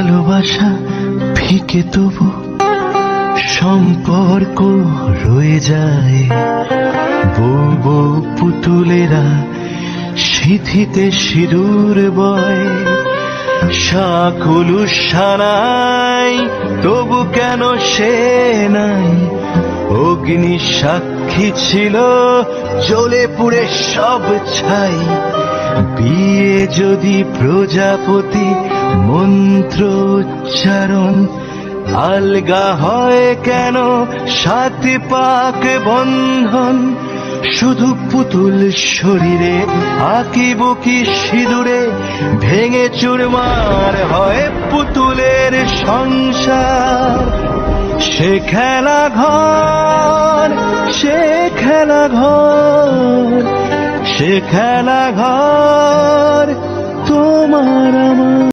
ভালোবাসা ফিকে তবু সম্পর্ক রয়ে যায়। বউ পুতুলেরা সিথিতে সিঁদুর বয়। সাকুলু সানাই তবু কেন সে নাই? অগ্নি সাক্ষী ছিল, জ্বলে পুড়ে সব ছাই। বিয়ে যদি প্রজাপতি মন্ত্র উচ্চারণ আলগা হয় কেন সাত পাক বন্ধন? শুধু পুতুল শরীরে, আঁকি বুকি সিঁদুরে ভেঙে চুরমার হয় পুতুলের সংসার। সে খেলা ঘর, সে খেলা ঘর, সে খেলা ঘর।